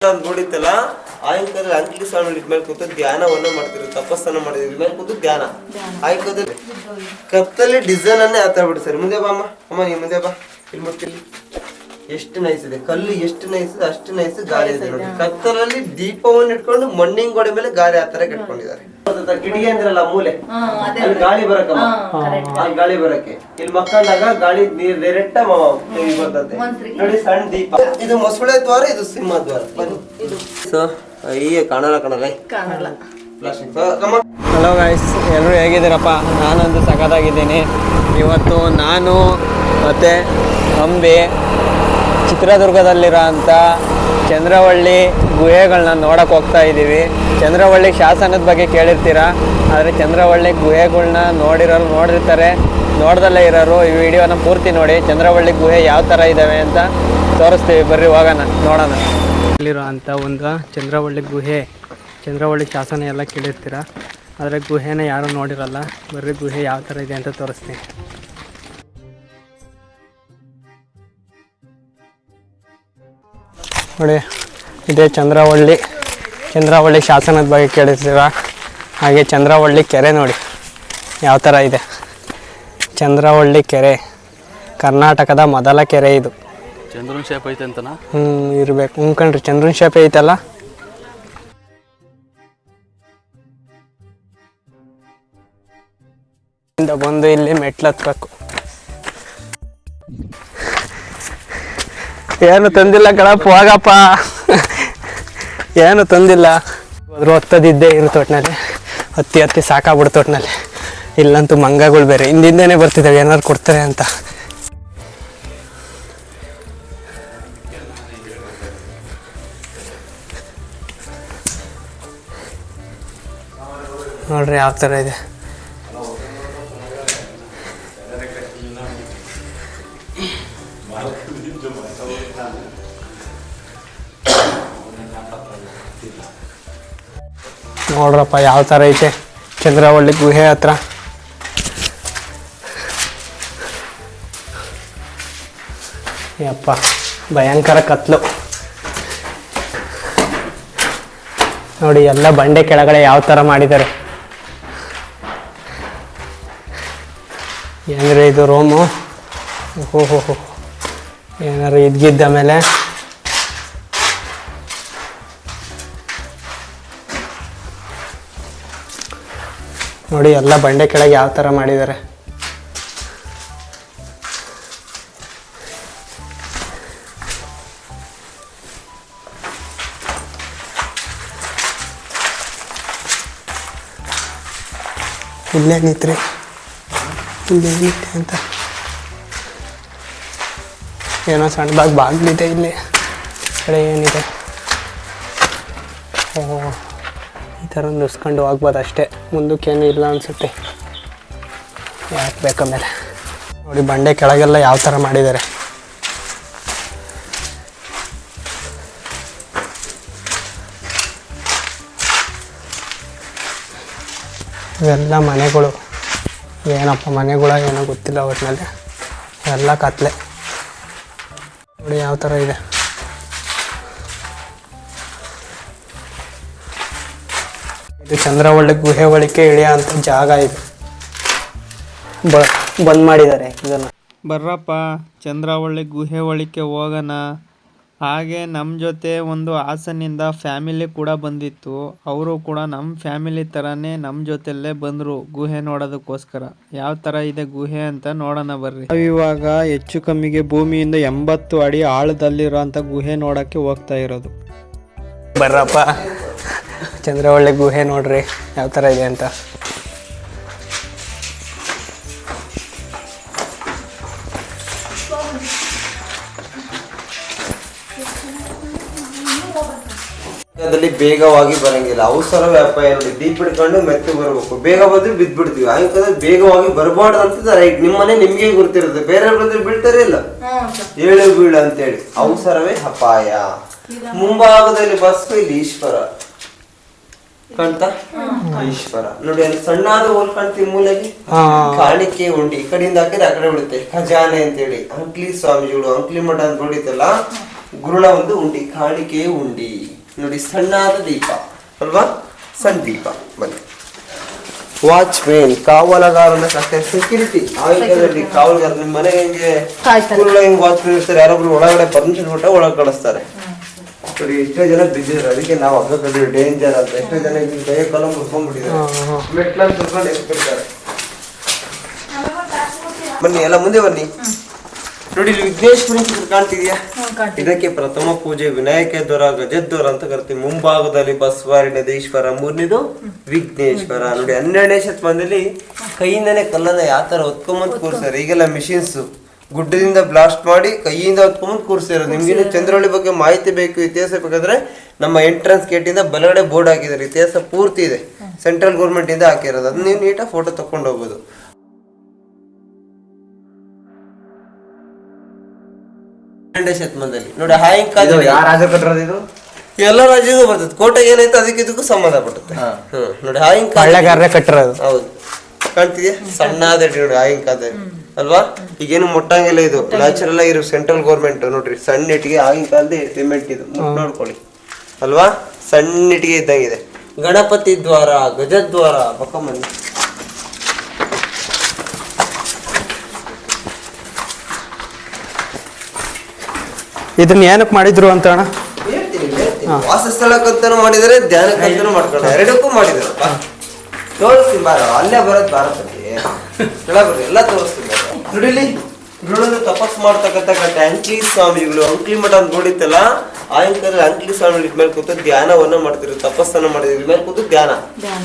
ಅಂತ ನೋಡಿತ್ತಲ್ಲ ಆಯಂಕರಲ್ಲಿ ಅಂಕಿ ಸ್ವಾಮಿ ಇದ್ಮೇಲೆ ಕೂತು ಧ್ಯಾನವನ್ನ ಮಾಡ್ತಿದ್ರು ತಪಸ್ಸನ್ನ ಮಾಡಿದ್ರು ಇದ್ಮೇಲೆ ಕೂತು ಧ್ಯಾನ. ಆಯಂಕದಲ್ಲಿ ಕತ್ತಲ್ಲಿ ಡಿಸೈನ್ ಅನ್ನೇ ಆತ ಬಿಡಿ ಸರ್. ಮುಂದೆ ಬಾ ಅಮ್ಮ ಅಮ್ಮ ನೀ ಮುಂದೆ ಬಾ. ಇಲ್ಲಿ ಮುಟ್ಟಿಲ್ಲಿ ಎಷ್ಟು ನೈಸ್ ಇದೆ. ಕಲ್ಲು ಎಷ್ಟು ನೈಸ್ ಇದೆ ಅಷ್ಟು ನೈಸ್ ಗಾಳಿ ಇದೆ ನೋಡಿ. ಕತ್ತಲಲ್ಲಿ ದೀಪವನ್ನು ಇಟ್ಕೊಂಡು ಮಣ್ಣಿನ ಗೋಡೆ ಮೇಲೆ ಗಾಳಿ ಆ ತರ ಕಟ್ಕೊಂಡಿದ್ದಾರೆ. ಕಿಟಕಿ ಅಂದ್ರಲ್ಲ ಮೂಲೆ? ಅಲ್ಲಿ ಗಾಳಿ ಬರಕಮ್ಮ. ಆ ಗಾಳಿ ಬರಕ್ಕೆ. ಇಲ್ಲಿ ಮಕ್ಕಳಾಗ ಗಾಳಿ ನೀರ್ ಡೈರೆಕ್ಟ್ ಬರ್ತದೆ. ನೋಡಿ ಸಣ್ಣ ದೀಪ. ಇದು ಮೊಸಳೆ ದ್ವಾರ ಇದು ಸಿಂಹ ದ್ವಾರ. ಸೊ ಅಯ್ಯ ಕಾಣಲ್ಲ ಕಾಣಲ್ಲ. ಹಲೋ ಗಾಯ್ಸ್ ಎಲ್ಲರೂ ಹೇಗಿದ್ದೀರಪ್ಪ? ನಾನಂತೂ ಸಖತ್ತಾಗಿದ್ದೀನಿ. ಇವತ್ತು ನಾನು ಮತ್ತು ಅಂಬಿ ಚಿತ್ರದುರ್ಗದಲ್ಲಿರೋ ಅಂಥ ಚಂದ್ರವಳ್ಳಿ ಗುಹೆಗಳನ್ನ ನೋಡಕ್ಕೆ ಹೋಗ್ತಾ ಇದ್ದೀವಿ. ಚಂದ್ರವಳ್ಳಿ ಶಾಸನದ ಬಗ್ಗೆ ಕೇಳಿರ್ತೀರ? ಆದರೆ ಚಂದ್ರವಳ್ಳಿ ಗುಹೆಗಳನ್ನ ನೋಡಿರೋರು ನೋಡಿರ್ತಾರೆ, ನೋಡ್ದಲ್ಲೇ ಇರೋರು. ಈ ವಿಡಿಯೋನ ಪೂರ್ತಿ ನೋಡಿ, ಚಂದ್ರವಳ್ಳಿ ಗುಹೆ ಯಾವ ಥರ ಇದ್ದಾವೆ ಅಂತ ತೋರಿಸ್ತೀವಿ. ಬರ್ರಿ, ಹೋಗೋಣ, ನೋಡೋಣ. ಇಲ್ಲಿರೋ ಅಂಥ ಒಂದು ಚಂದ್ರವಳ್ಳಿ ಗುಹೆ, ಚಂದ್ರವಳ್ಳಿ ಶಾಸನ ಎಲ್ಲ ಕೇಳಿರ್ತೀರ? ಆದರೆ ಗುಹೆನ ಯಾರೂ ನೋಡಿರಲ್ಲ. ಬರ್ರಿ, ಗುಹೆ ಯಾವ ಥರ ಇದೆ ಅಂತ ತೋರಿಸ್ತೀನಿ. ನೋಡಿ ಇದೇ ಚಂದ್ರವಳ್ಳಿ. ಚಂದ್ರವಳ್ಳಿ ಶಾಸನದ ಬಗ್ಗೆ ಕೇಳಿರ್ತೀರ ಹಾಗೆ ಚಂದ್ರವಳ್ಳಿ ಕೆರೆ ನೋಡಿ ಯಾವ ಥರ ಇದೆ? ಚಂದ್ರವಳ್ಳಿ ಕೆರೆ ಕರ್ನಾಟಕದ ಮೊದಲ ಕೆರೆ ಇದು. ಚಂದ್ರನ ಶೇಪ್ ಐತೆ ಅಂತನಾ? ಹ್ಞೂ ಇರಬೇಕು. ಹ್ಞೂ ಕಣ್ರಿ ಚಂದ್ರನ ಶೇಪ್ ಐತಲ್ಲ? ಬಂದು ಇಲ್ಲಿ ಮೆಟ್ಲು ಹತ್ಬೇಕು. ಏನು ತಂದಿಲ್ಲ ಕಣಪ್ಪ, ಹೋಗಪ್ಪ. ಏನು ತಂದಿಲ್ಲ. ಹೋದ್ರು ಹತ್ತದಿದ್ದೇ ಇರು ತೋಟ್ನಲ್ಲಿ. ಹತ್ತಿ ಹತ್ತಿ ಸಾಕಾಗ್ಬಿಡು ತೋಟ್ನಲ್ಲಿ. ಇಲ್ಲಂತೂ ಮಂಗಗಳು ಬೇರೆ. ಹಿಂದಿಂದೇನೆ ಬರ್ತಿದ್ದಾವೆ, ಏನಾದ್ರು ಕೊಡ್ತಾರೆ ಅಂತ. ನೋಡ್ರಿ, ಯಾವ ಥರ ಇದೆ. ನೋಡ್ರಪ್ಪ, ಯಾವ ಥರ ಐತೆ? ಚಂದ್ರವಳ್ಳಿ ಗುಹೆ ಹತ್ರ. ಯಪ್ಪ, ಭಯಂಕರ ಕತ್ಲು. ನೋಡಿ, ಎಲ್ಲ ಬಂಡೆ ಕೆಳಗಡೆ ಯಾವ ಥರ ಮಾಡಿದ್ದಾರೆ. ಏನಾರ ಇದು ರೋಮು ಓಹೋ ಏನಾರು ಇದ್ಗಿದ್ದ ಮೇಲೆ? ನೋಡಿ ಎಲ್ಲ ಬಂಡೆ ಕೆಳಗೆ ಯಾವ ಥರ ಮಾಡಿದ್ದಾರೆ. ಇಲ್ಲೇ ನಿಂತ್ರಿ. ಇಲ್ಲೇ ನಿಂತೆ ಅಂತ. ಏನೋ ಸಣ್ಣದಾಗಿ ಬಾಗಿಲಿದೆ ಇಲ್ಲಿ. ಕಡೆ ಏನಿದೆ ಓ ಈ ಥರ ನುಸ್ಕೊಂಡು ಹೋಗ್ಬೋದು ಅಷ್ಟೇ. ಮುಂದಕ್ಕೇನು ಇಲ್ಲ ಅನಿಸುತ್ತೆ. ಯಾಕೆ ಬೇಕಮೇಲೆ ನೋಡಿ, ಬಂಡೆ ಕೆಳಗೆಲ್ಲ ಯಾವ ಥರ ಮಾಡಿದ್ದಾರೆ. ಇವೆಲ್ಲ ಮನೆಗಳು. ಏನಪ್ಪ, ಮನೆಗಳ ಏನೋ ಗೊತ್ತಿಲ್ಲ ಒಟ್ಟಿನಲ್ಲಿ ಎಲ್ಲ ಕತ್ಲೆ. ನೋಡಿ, ಯಾವ ಥರ ಇದೆ. ಇದು ಚಂದ್ರವಳ್ಳಿ ಗುಹೆ ಒಳಕ್ಕೆ ಇಳಿಯೋ ಅಂತ ಜಾಗ ಇದು. ಬ ಬಂದ್ ಮಾಡಿದ್ದಾರೆ ಇದನ್ನು. ಬರ್ರಪ್ಪ ಚಂದ್ರವಳ್ಳಿ ಗುಹೆ ಒಳಕ್ಕೆ ಹೋಗೋಣ. ಹಾಗೆ ನಮ್ಮ ಜೊತೆ ಒಂದು ಹಾಸನಿಂದ ಫ್ಯಾಮಿಲಿ ಕೂಡ ಬಂದಿತ್ತು. ಅವರು ಕೂಡ ನಮ್ಮ ಫ್ಯಾಮಿಲಿ ಥರನೇ ನಮ್ಮ ಜೊತೆಲ್ಲೇ ಬಂದರು ಗುಹೆ ನೋಡೋದಕ್ಕೋಸ್ಕರ. ಯಾವ ಥರ ಇದೆ ಗುಹೆ ಅಂತ ನೋಡೋಣ ಬರ್ರಿ. ಇವಾಗ ಹೆಚ್ಚು ಕಮ್ಮಿಗೆ ಭೂಮಿಯಿಂದ ಎಂಬತ್ತು ಅಡಿ ಆಳದಲ್ಲಿರೋಂಥ ಗುಹೆ ನೋಡೋಕ್ಕೆ ಹೋಗ್ತಾ ಇರೋದು. ಬರ್ರಪ್ಪ ಚಂದ್ರವಳ್ಳಿ ಗುಹೆ ನೋಡ್ರಿ ಯಾವ ಥರ ಇದೆ ಅಂತ. ಅದರಲ್ಲಿ ಬೇಗವಾಗಿ ಬರಂಗಿಲ್ಲ. ಅವಸರ ವ್ಯಾಪಾರ ದೀಪ ಹಿಡ್ಕೊಂಡು ಮೆತ್ತೆ ಬರಬೇಕು. ಬೇಗ ಬಂದ್ರೆ ಬಿದ್ದು ಬಿಡ್ತೀವಿ ಬೇಗವಾಗಿ ಬರಬಾರ್ದು ಅಂತ ರೈಟ್ ನಿಮ್ಮನೆ ನಿಮ್ಗೆ ಗೊತ್ತಿರುತ್ತೆ? ಬೇರೆ ಬಂದ್ರೆ ಬೀಳ್ತಾರೆ ಇಲ್ಲ? ಏಳು ಬೀಳು ಅಂತೇಳಿ. ಅವಸರವೇ ಅಪಾಯ. ಮುಂಭಾಗದಲ್ಲಿ ಬಸ್ ಇಲ್ಲಿ ಈಶ್ವರ. ಕಾಣ್ತಾ? ಈಶ್ವರ. ನೋಡಿ ಅಲ್ಲಿ ಸಣ್ಣಾದ ಹೋಲ್ ಕಾಣ್ತೀವಿ ಮೂಲೆಗೆ? ಕಾಣಿಕೆ ಉಂಡಿ ಈ ಕಡೆಯಿಂದ ಹಾಕಿದ್ರೆ ಆ ಕಡೆ ಬಿಡುತ್ತೆ ಖಜಾನೆ ಅಂತೇಳಿ. ಅಂಕ್ಲಿ ಸ್ವಾಮಿಗಳು ಅಂಕ್ಲಿ ಮಠ ಅಂತ ಗುರುಣ ಗುರುಳ ಒಂದು ಉಂಡಿ ಕಾಣಿಕೆ ಉಂಡಿ ನೋಡಿ ಸಣ್ಣಾದ ದೀಪ. ಅಲ್ವಾ? ಸಣ್ಣ ದೀಪ. ಬನ್ನಿ. ವಾಚ್ಮೇನ್ ಕಾವಲಗಾರನ ಸೆಕ್ಯೂರಿಟಿ ಆಯುಧದಲ್ಲಿ ಕಾವಲುಗಾರ ನಿಮ್ಮ ಮನೆಗೆ ಹೆಂಗೆ? ಸ್ಕೂಲ್ ಹೆಂಗ್ ವಾಚ್ಮೇನ್ ಇರ್ತಾರೆ? ಯಾರೊಬ್ರು ಒಳಗಡೆ ಪರ್ಮಿಷನ್ ಕೊಟ್ಟ ಒಳಗೆ ಕಳಿಸ್ತಾರೆ ನೋಡಿ ಎಷ್ಟೋ ಜನ ಬಿದ್ದಿದ್ರು ಅದಕ್ಕೆ ನಾವು ಹಗ್ಗ ಡೇಂಜರ್ ಅಂತ. ಎಷ್ಟೋ ಜನ ಇಲ್ಲಿ ಕೈ ಕಾಲ ಮುರ್ಕೊಂಡ್ಬಿಟ್ಟಿದ್ದಾರೆ. ಮೆಟ್ಲಲ್ಲಿ ಕುತ್ಕೊಂಡು ಎಸ್ಬಿಡ್ತಾರೆ ಬನ್ನಿ ಎಲ್ಲ ಮುಂದೆ ಬನ್ನಿ. ನೋಡಿ ಇಲ್ಲಿ ವಿಘ್ನೇಶ್ವರನ ಚಿತ್ರ ಕಾಣ್ತಿದ್ಯಾ? ಇದಕ್ಕೆ ಪ್ರಥಮ ಪೂಜೆ ವಿನಾಯಕ ದ್ವಾರ ಗಜದ್ವರ ಅಂತ ಕರಿತೀವಿ. ಮುಂಭಾಗದಲ್ಲಿ ಬಸವರ್ಣದೇಶ್ವರ ಮೂರನೇದು ವಿಘ್ನೇಶ್ವರ. ನೋಡಿ ಹನ್ನೆರಡನೇ ಶತಮಾನದಲ್ಲಿ ಕೈಯಿಂದನೇ ಕಲ್ಲನ್ನ ಯಾವ ತರ ಹೊತ್ಕೊಂಬಂದ್ ಕೂರ್ಸಾರೆ ಈಗೆಲ್ಲ ಮಿಷಿನ್ಸ್ ಗುಡ್ಡದಿಂದ ಬ್ಲಾಸ್ಟ್ ಮಾಡಿ ಕೈಯಿಂದ ಹೊತ್ಕೊಂಬಂದ್ ಕೂರಿಸಿರೋದು. ನಿಮ್ಗೆ ಚಂದ್ರವಳ್ಳಿ ಬಗ್ಗೆ ಮಾಹಿತಿ ಬೇಕು ಇತಿಹಾಸ ಬೇಕಾದ್ರೆ ನಮ್ಮ ಎಂಟ್ರೆನ್ಸ್ ಗೇಟಿಂದ ಇಂದ ಬಲಗಡೆ ಬೋರ್ಡ್ ಹಾಕಿದ್ದಾರೆ. ಇತಿಹಾಸ ಪೂರ್ತಿ ಇದೆ. ಸೆಂಟ್ರಲ್ ಗೌರ್ಮೆಂಟ್ ಇಂದ ಹಾಕಿರೋದು. ಅದನ್ನ ನೀವು ನೀಟಾಗಿ ಫೋಟೋ ತಕೊಂಡು ಹೋಗ್ಬೋದು. ಶತಮಾನದಲ್ಲಿ. ನೋಡಿ ಹಾಯಿಂಗ್ ಯಾರ ರಾಜ ಕಟ್ಟಿರೋದು ಇದು? ಎಲ್ಲ ರಾಜ್ಯಗೂ ಬರ್ತದೆ. ಕೋಟೆ ಏನೈತೆ ಅದಕ್ಕೆ ಇದಕ್ಕೂ ಸಂಬಂಧ ಪಟ್ಟತ್ತೆ. ನೋಡಿ ಹಾಯಿಂಗ್ ಕಟ್ಟಿರೋದು. ಹೌದು. ಕಾಣ್ತಿದ್ಯಾ? ಸಣ್ಣ ನೋಡಿ ಆಗಿನ ಕಾಲದಲ್ಲಿ ಅಲ್ವಾ? ಈಗೇನು ಮುಟ್ಟಂಗಿಲ್ಲ ಇದು. ನ್ಯಾಚುರಲ್ ಆಗಿರೋ ಸೆಂಟ್ರಲ್ ಗೌರ್ಮೆಂಟ್ ನೋಡ್ರಿ ಸಣ್ಣ ಇಟ್ಟಿಗೆ ಆಗಿನ ಕಾಲದ ಸಿಮೆಂಟ್ ಇದು. ಮುಟ್ ನೋಡ್ಕೊಳ್ಳಿ. ಅಲ್ವಾ? ಸಣ್ಣ ಇಟ್ಟಿಗೆ ಇದ್ದಂಗಿದೆ. ಗಣಪತಿ ದ್ವಾರ ಗಜದ್ವಾರ ಬಕ್ಕಮ್ಮನಿ ಇದನ್ನ ಏನಕ್ಕೆ ಮಾಡಿದ್ರು ಅಂತ ಅಣ್ಣ. ವಾಸಸ್ಥಳಕ್ಕಂತಾನು ಮಾಡಿದರೆ ಧ್ಯಾನಕ್ಕಂತಾನು ಮಾಡ್ಕೊಂಡು ಎರಡಕ್ಕೂ ಮಾಡಿದ್ರು ತೋರಿಸ್ತೀನಿ ಬಾರ ಅಲ್ಲೇ ಬರೋದು ಭಾರತಕ್ಕೆ ಎಲ್ಲ ತೋರಿಸ್ತೀನಿ ಬಾರ. ನೋಡಿ ಇಲ್ಲಿ ಗುರುಳನ್ನು ತಪಸ್ ಮಾಡ್ತಕ್ಕಂಥ ಅಂಕ್ಲಿ ಸ್ವಾಮಿಗಳು. ಅಂಕ್ಲಿ ಮಠ ಅಂತ ನೋಡಿತ್ತಲ್ಲ ಆಯಂಕರಲ್ಲಿ ಅಂಕ್ಲಿ ಸ್ವಾಮಿಗಳು ಇದ್ಮೇಲೆ ಕೂತು ಧ್ಯಾನವನ್ನ ಮಾಡ್ತಿದ್ರು. ತಪಸ್ಸನ್ನ ಮಾಡಿದ್ರು. ಇದ್ರ ಮೇಲೆ ಕೂತು ಧ್ಯಾನ.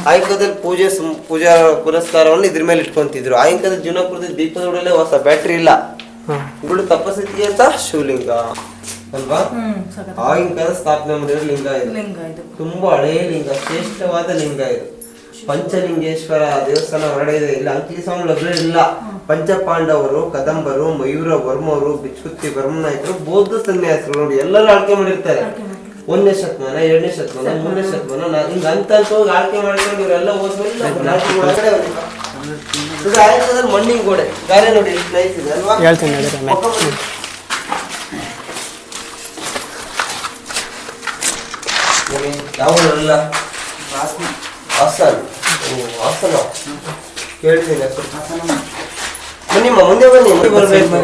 ಆಯಂಕದಲ್ಲಿ ಪೂಜೆ ಸುಮ್- ಪೂಜಾ ಪುರಸ್ಕಾರವನ್ನು ಇದ್ರ ಮೇಲೆ ಇಟ್ಕೊಂತಿದ್ರು. ಆಯಂಕದ ಜೀವನಪುರದ ಕುರಿತು ದೀಪದ ಹೊಸ ಬ್ಯಾಟ್ರಿ ಇಲ್ಲ. ಗುರುಳು ತಪಸ್ಸಿಗೆ ಅಂತ ಶಿವಲಿಂಗ. ಅಲ್ವಾ? ಕಾಲ ಸ್ಥಾಪನೆ ಮಾಡಿರೋ ಲಿಂಗ ಇದು. ತುಂಬಾ ಹಳೆಯ ಲಿಂಗ ಶ್ರೇಷ್ಠವಾದ ಲಿಂಗ ಇದು. ಪಂಚಲಿಂಗೇಶ್ವರ ದೇವಸ್ಥಾನ ಹೊರಡೆ ಇದೆ. ಇಲ್ಲ ಅಂಕಿ ಸ್ವಾಮಿ ಲಭ್ಯ ಇಲ್ಲ. ಪಂಚಪಾಂಡವರು ಕದಂಬರು ಮಯೂರ ವರ್ಮರು ಬಿಚ್ಚುತ್ತಿ ನಾಯಕರು ಬೌದ್ಧ ಸನ್ಯಾಸರು ನೋಡಿ ಎಲ್ಲರೂ ಆಳ್ಕೆ ಮಾಡಿರ್ತಾರೆ. ಒಂದನೇ ಶತಮಾನ ಎರಡನೇ ಶತಮಾನ ಮೂರನೇ ಶತಮಾನ ನಾ- ಹಿಂಗ್ ಅಂತ ಹೋಗಿ ಆಳ್ಕೆ ಮಾಡ್ಕೊಂಡು ಇವರೆಲ್ಲ ಹೋದ್ಮೇಲೆ ಮಣ್ಣಿನ ಗೋಡೆ. ಗಾರೆ ನೋಡಿ ಎಷ್ಟು ನೈಸ್ ಇದೆ ಅಲ್ವಾ? ಹೇಳ್ತೀನಿ ಹಾಸನ್. ಹಾಸನ. ಬನ್ನಿಮ್ಮ ಮುಂದೆ ಬನ್ನಿ ಮುಂದೆ ಬರ್ಬೇಕು.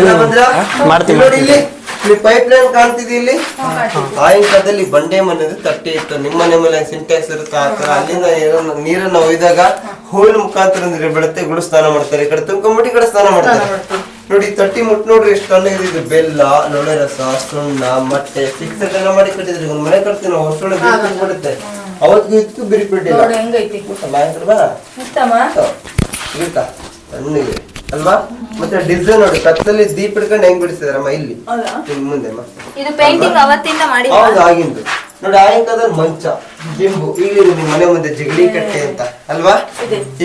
ಎಲ್ಲ ಬಂದ್ರ? ಮಾಡ್ತೀನಿ, ನೋಡಿ ಇಲ್ಲಿ ಇಲ್ಲಿ ಪೈಪ್ ಲೈನ್ ಕಾಣ್ತಿದೆ ಇಲ್ಲಿ. ಆಗಿನ ಕಾಲದಲ್ಲಿ ಬಂಡೆ ಮನೆದು ತಟ್ಟೆ ಇತ್ತು. ನಿಮ್ಮ ಮನೆ ಮೇಲೆ ಸಿಂಟ್ಯಾಕ್ಸ್ ಇರುತ್ತೆ? ಆ ತರ ಅಲ್ಲಿಂದ ನೀರನ್ನ ಒಯ್ದಾಗ ಹೂವಿನ ಮುಖಾಂತರ ನೀರು ಬೀಳುತ್ತೆ. ಗುಡು ಸ್ನಾನ ಮಾಡ್ತಾರೆ. ಈ ಕಡೆ ತುಂಬ್ಕೊಂಬಿಟ್ಟು ಈ ಕಡೆ ಸ್ನಾನ ಮಾಡ್ತಾರೆ. ನೋಡಿ ತಟ್ಟಿ ಮುಟ್ ನೋಡ್ರಿ ಎಷ್ಟು ಚೆನ್ನಾಗಿದೆ ಇದು. ಬೆಲ್ಲ ಲೊಳೆ ರಸ ಸುಣ್ಣ ಮೊಟ್ಟೆ. ಫಿಕ್ಸೆಡ್ ಎಲ್ಲ ಮಾಡಿ ಕಟ್ಟಿದ್ರಿ ಒಂದು ಮನೆ ಕಟ್ತೀವಿ ನಾವು ಹೊಸ ಬಿಡುತ್ತೆ ಅವತ್ತಿಗೂ ಇತ್ತು ಬಿರಿ ಬಿಟ್ಟಿಲ್ಲ ನೋಡಿ ಹೆಂಗೈತಿ? ಭಯಂಕರ ಬಾ ಉತ್ತಮ? ಗೀತ ಸಣ್ಣಗೆ ಅಲ್ವಾ? ಮತ್ತೆ ಡಿಸೈನ್ ನೋಡಿ ಕತ್ತಲ್ಲಿ ದೀಪ ಹಿಡ್ಕೊಂಡು ಹೆಂಗ್ ಬಿಡಿಸಿದಾರಮ್ಮ ಇಲ್ಲಿ? ಹೌದಾ? ಇಲ್ಲಿ ಮುಂದೆ ಅಮ್ಮ ಇದು ಪೇಂಟಿಂಗ್ ಅವತ್ತಿಂದ ಮಾಡಿ ಹೌದು ಆಗಿಂದು. ನೋಡಿ ಆಗಿನ ಕಾಲದಲ್ಲಿ ಮಂಚ ದಿಂಬು. ಇಲ್ಲಿ ನಿಮ್ ಮನೆ ಮುಂದೆ ಜಿಗಡಿ ಕಟ್ಟೆ ಅಂತ. ಅಲ್ವಾ?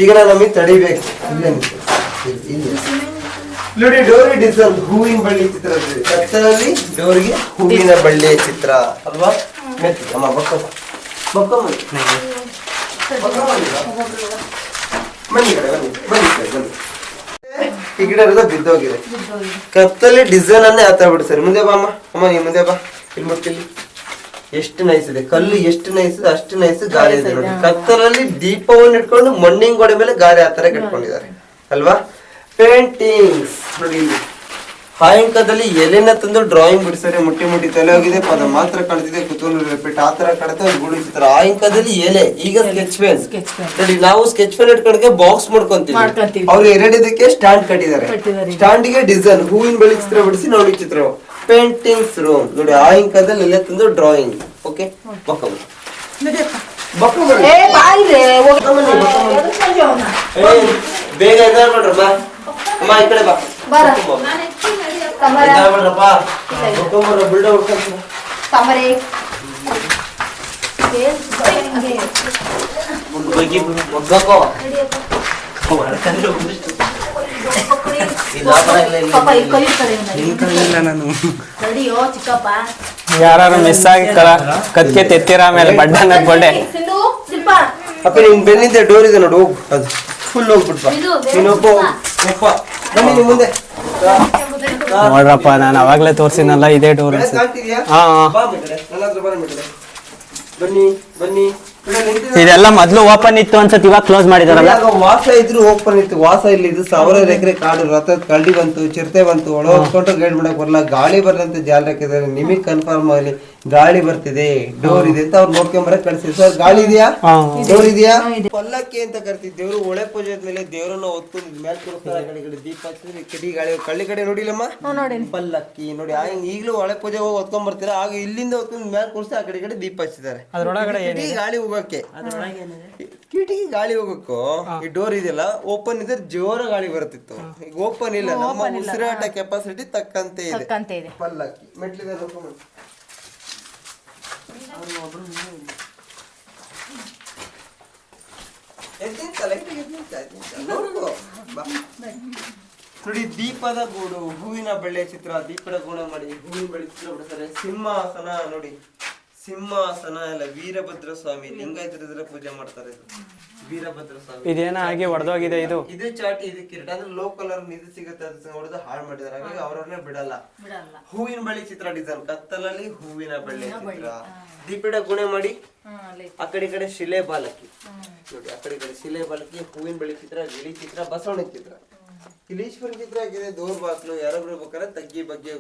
ಈಗ ನಾವು ನಮಗೆ ತಡಿಬೇಕು. ಇಲ್ಲೇ ನಿಂತು. ಇಲ್ಲಿ, ಇಲ್ಲಿ. ನೋಡಿ ಡೋರಿ ಡಿಸೈನ್ ಹೂವಿನ ಬಳ್ಳಿ ಚಿತ್ರ ಇದೆ. ಕತ್ತಲಲ್ಲಿ ಡೋರಿಗೆ ಹೂವಿನ ಬಳ್ಳಿ ಚಿತ್ರ. ಅಲ್ವಾ? ಮೆತ್ತಿ ಅಮ್ಮ ಬಕ್ಕ ಬಕ್ಕ ಬನ್ನಿ ಬನ್ನಿ ಬನ್ನಿ ಕಡೆ ಬನ್ನಿ ಈ ಗಿಡ ಎಲ್ಲ ಬಿದ್ದೋಗಿದೆ. ಕತ್ತಲ್ಲಿ ಡಿಸೈನ್ ಅನ್ನೇ ಆತ ಬಿಡ್ತಾರೆ ಮುಂದೆ ಬಾ ಅಮ್ಮ. ಅಮ್ಮ, ನೀ ಮುಂದೆ ಬಾ. ಇಲ್ಲಿ ಮುಟ್ಟಿಲ್ಲಿ ಎಷ್ಟು ನೈಸ್ ಇದೆ. ಕಲ್ಲು ಎಷ್ಟು ನೈಸ್ ಇದೆ. ಅಷ್ಟು ನೈಸ್ ಗಾಳಿ ಇದೆ ನೋಡಿ. ಕತ್ತಲಲ್ಲಿ ದೀಪವನ್ನು ಇಟ್ಕೊಂಡು ಮಣ್ಣಿನ ಗೋಡೆ ಮೇಲೆ ಗಾಳಿ ಆ ತರ ಕಟ್ಕೊಂಡಿದ್ದಾರೆ. ಅಲ್ವಾ? ಪೇಂಟಿಂಗ್ಸ್ ನೋಡಿ ಇಲ್ಲಿ. ಸಾಯಂಕಾಲದಲ್ಲಿ ಎಲೆನ ತಂದು ಡ್ರಾಯಿಂಗ್ ಬಿಡಿಸಿದ್ರೆ ಮುಟ್ಟಿ ಮುಟ್ಟಿ ತಲೆ ಹೋಗಿದೆ ಪದ ಮಾತ್ರ ಕಾಣ್ತಿದೆ ಕುತೂಹಲ ರಿಪೀಟ್. ಆ ತರ ಕಾಣುತ್ತೆ ಒಂದು ಚಿತ್ರ. ಆಯಂಕಾಲದಲ್ಲಿ ಎಲೆ ಈಗ ಸ್ಕೆಚ್ ಪೆನ್. ನೋಡಿ ನಾವು ಸ್ಕೆಚ್ ಪೆನ್ ಇಟ್ಕೊಂಡ್ಗೆ ಬಾಕ್ಸ್ ಮಾಡ್ಕೊಂತೀವಿ. ಅವ್ರು ಎರಡಿದಕ್ಕೆ ಸ್ಟ್ಯಾಂಡ್ ಕಟ್ಟಿದ್ದಾರೆ. ಸ್ಟ್ಯಾಂಡ್ಗೆ ಡಿಸೈನ್ ಹೂವಿನ ಬಳಿ ಚಿತ್ರ ಬಿಡಿಸಿ ನೋಡಿ ಚಿತ್ರ. ಪೇಂಟಿಂಗ್ಸ್ ರೂಮ್ ನೋಡಿ ಆಯಂಕಾಲದಲ್ಲಿ ಎಲೆ ತಂದು ಡ್ರಾಯಿಂಗ್ ಓಕೆ? ಏ, ಬೇಗ ಎದ್ದಾಳ್ಬಿಡ್ರಮ್ಮ ಅಮ್ಮ ಈ ಕಡೆ ಬಾ. ಬಾರ. ತಡಿಯೋ ಚಿಕ್ಕಪ್ಪ. ಯಾರು ಮಿಸ್ ಆಗಿ ಕತ್ಕೆ ತೆತ್ತಿರ ಆಮೇಲೆ ಬಡ್ಡ ಸಿಂಧು ಶಿಲ್ಪ. ಅಪ್ಪ ನಿಮ್ ಬೆನ್ನಿಂದ ಡೋರ್ ಇದೆ ನೋಡು ಹೋಗು. ಅದು ಫುಲ್ ಹೋಗ್ಬಿಟ್ಪ ಇದು ಬೇರೆ ನೀನು ಒಬ್ಬ ಒಪ್ಪ. ನೋಡ್ರಪ್ಪ ನಾನು ಅವಾಗಲೇ ತೋರಿಸಿನಲ್ಲ ಇದೇ ಡೋರ್ ಬನ್ನಿ ಬನ್ನಿ. ಇದೆಲ್ಲ ಮೊದ್ಲು ಓಪನ್ ಇತ್ತು ಅನ್ಸತ್ ಇವಾಗ ಕ್ಲೋಸ್ ಮಾಡಿದಾರಲ್ಲ? ವಾಸ ಇದ್ರು ಓಪನ್ ಇತ್ತು ವಾಸ ಇಲ್ಲಿದ್ದು ಸಾವಿರಾರು ಎಕರೆ ಕಾಡು ರಥ ಕಳ್ಳಿ ಬಂತು ಚಿರತೆ ಬಂತು ಒಳ ಹೊತ್ಕೊಂಡು ಗೈಡ್ ಮಾಡಕ್ ಬರಲ್ಲ ಗಾಳಿ ಬರದಂತೆ ಜಾಲ ಹಾಕಿದ್ದಾರೆ ನಿಮಗ್ ಕನ್ಫರ್ಮ್ ಆಗಲಿ. ಗಾಳಿ ಬರ್ತಿದೆ ಡೋರ್ ಇದೆ ಅಂತ ಅವ್ರು ನೋಡ್ಕೊಂಡ್ ಕಳ್ಸಿದ್ರು. ಕಳ್ಸಿ ಸರ್ ಗಾಳಿ ಇದೆಯಾ? ಡೋರ್ ಇದೆಯಾ? ಪಲ್ಲಕ್ಕಿ ಅಂತ ಕರ್ತಿದ್ ದೇವ್ರು ಒಳೆ ಪೂಜೆ ಆದ್ಮೇಲೆ ದೇವ್ರನ್ನ ಹೊತ್ಕೊಂಡು ಕಡೆ ಕಡೆ ದೀಪ ಹಚ್ಚಿದ್ರೆ ಕಿಡಿ ಗಾಳಿ ಕಳ್ಳಿ ಕಡೆ ನೋಡಿಲ್ಲಮ್ಮ? ಪಲ್ಲಕ್ಕಿ ನೋಡಿ ಆ ಈಗಲೂ ಒಳೆ ಪೂಜೆ ಹೋಗಿ ಹೊತ್ಕೊಂಡ್ ಬರ್ತೀರಾ ಆಗ ಇಲ್ಲಿಂದ ಹೊತ್ಕೊಂಡು ಮೇಲೆ ಕೂರಿಸಿ ಆ ಕಡೆ ಈ ಕಡೆ ದೀಪ ಹಚ್ಚಿದ್ದಾರೆ. ಕಿಡಿ ಗಾಳಿ ಹೋಗಕ್ಕೆ ಕಿಟಕಿ ಗಾಳಿ ಹೋಗಕ್ಕೂ ಈ ಡೋರ್ ಇದೆಯಲ್ಲ ಓಪನ್ ಇದ್ರೆ ಜೋರ ಗಾಳಿ ಬರ್ತಿತ್ತು ಈಗ ಓಪನ್ ಇಲ್ಲ ನಮ್ಮ ಉಸಿರಾಟ ಕೆಪಾಸಿಟಿ ತಕ್ಕಂತೆ ಇದೆ. ತಕ್ಕಂತೆ ಇದೆ. ಪಲ್ಲಕ್ಕಿ ಮೆಟ್ಲಿದೆ ಬಾ. ನೋಡಿ ದೀಪದ ಗೂಡು ಹೂವಿನ ಬಳ್ಳಿಯ ಚಿತ್ರ ದೀಪದ ಗುಣ ಮಾಡಿ ಹೂವಿನ ಬಳ್ಳಿ ಚಿತ್ರ ಬಿಡ್ತಾರೆ. ಸಿಂಹಾಸನ ನೋಡಿ. ಸಿಂಹಾಸನ ಎಲ್ಲ ವೀರಭದ್ರ ಸ್ವಾಮಿ ಲಿಂಗಾಯತರ ಪೂಜೆ ಮಾಡ್ತಾರೆ ಇದು. ವೀರಭದ್ರ ಸ್ವಾಮಿ ಇದೇನ ಹಾಗೆ ಹೊಡೆದೋಗಿದೆ ಇದು. ಇದು ಚಾಟಿ ಇದು ಕಿರೀಟ ಅಂದ್ರೆ ಲೋ ಕಲರ್ ಇದು ಸಿಗುತ್ತೆ ಅಂತ ಹೊಡೆದು ಹಾಳು ಮಾಡಿದಾರೆ ಹಾಗಾಗಿ ಅವ್ರವ್ರನ್ನ ಬಿಡಲ್ಲ. ಹೂವಿನ ಬಳ್ಳಿ ಚಿತ್ರ ಡಿಸೈನ್ ಕತ್ತಲಲ್ಲಿ ಹೂವಿನ ಬಳ್ಳಿ ಚಿತ್ರ. ದೀಪಿಡ ಗುಣೆ ಮಾಡಿ. ಆ ಕಡೆ ಈ ಕಡೆ ಶಿಲೆ ಬಾಲಕಿ. ನೋಡಿ ಆ ಕಡೆ ಈ ಕಡೆ ಶಿಲೆ ಬಾಲಕಿ ಹೂವಿನ ಬಳ್ಳಿ ಚಿತ್ರ ಗಿಳಿ ಚಿತ್ರ ಬಸವಣ್ಣ ಚಿತ್ರ. ಇಲೀಶ್ವರ ಚಿತ್ರ ಆಗಿದೆ ದೋರ್ ಬಾಕ್ಲು ಯಾರೋ ಬೇಕಾದ್ರೆ ತಗ್ಗಿ ಬಗ್ಗೆ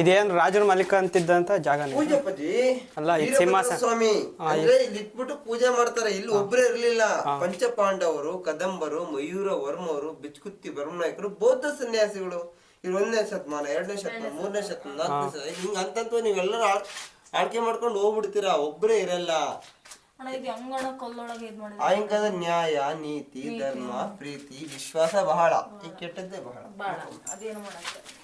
ಇದೇನ್ ರಾಜರ ಮಲಿಕ ಅಂತಿದ್ದಂತ ಜಾಗ ಪೂಜಪತಿ? ಅಲ್ಲ, ಇದು ಸಿಂಹಾಸನ. ಸ್ವಾಮಿ. ಅಂದ್ರೆ ಇಲ್ಲಿ ಇಟ್ಬಿಟ್ಟು ಪೂಜೆ ಮಾಡ್ತಾರೆ. ಇಲ್ಲಿ ಒಬ್ರೇ ಇರ್ಲಿಲ್ಲ. ಪಂಚ ಪಾಂಡವರು ಕದಂಬರು ಮಯೂರ ವರ್ಮವರು ಬಿಚ್ಕುತ್ತಿ ಬರ್ಮನಾಯಕರು ಬೌದ್ಧ ಸನ್ಯಾಸಿಗಳು. ಇವ್ರು ಒಂದನೇ ಶತಮಾನ ಎರಡನೇ ಶತಮಾನ ಮೂರನೇ ಶತಮಾನ. ನಾಲ್ಕನೇ ಶತಮಾನ. ಹಿಂಗ ಅಂತಂತ ನೀವೆಲ್ಲರೂ ಆಳ್- ಆಳ್ಕೆ ಮಾಡ್ಕೊಂಡು ಹೋಗ್ಬಿಡ್ತೀರಾ? ಒಬ್ರೇ ಇರಲ್ಲ. ಅಣ್ಣ ಇದು ಹೆಂಗಣ ಕಲ್ಲೊಳಗೆ ಇದ್ ಮಾಡಿದ್ರೆ? ಆಯಂಕಾದ ನ್ಯಾಯ ನೀತಿ ಧರ್ಮ ಪ್ರೀತಿ ವಿಶ್ವಾಸ ಬಹಳ. ಈ ಕೆಟ್ಟದ್ದೇ ಬಹಳ. ಬಾಳ ಅದೇನು ಮಾಡಕ್ಕೆ?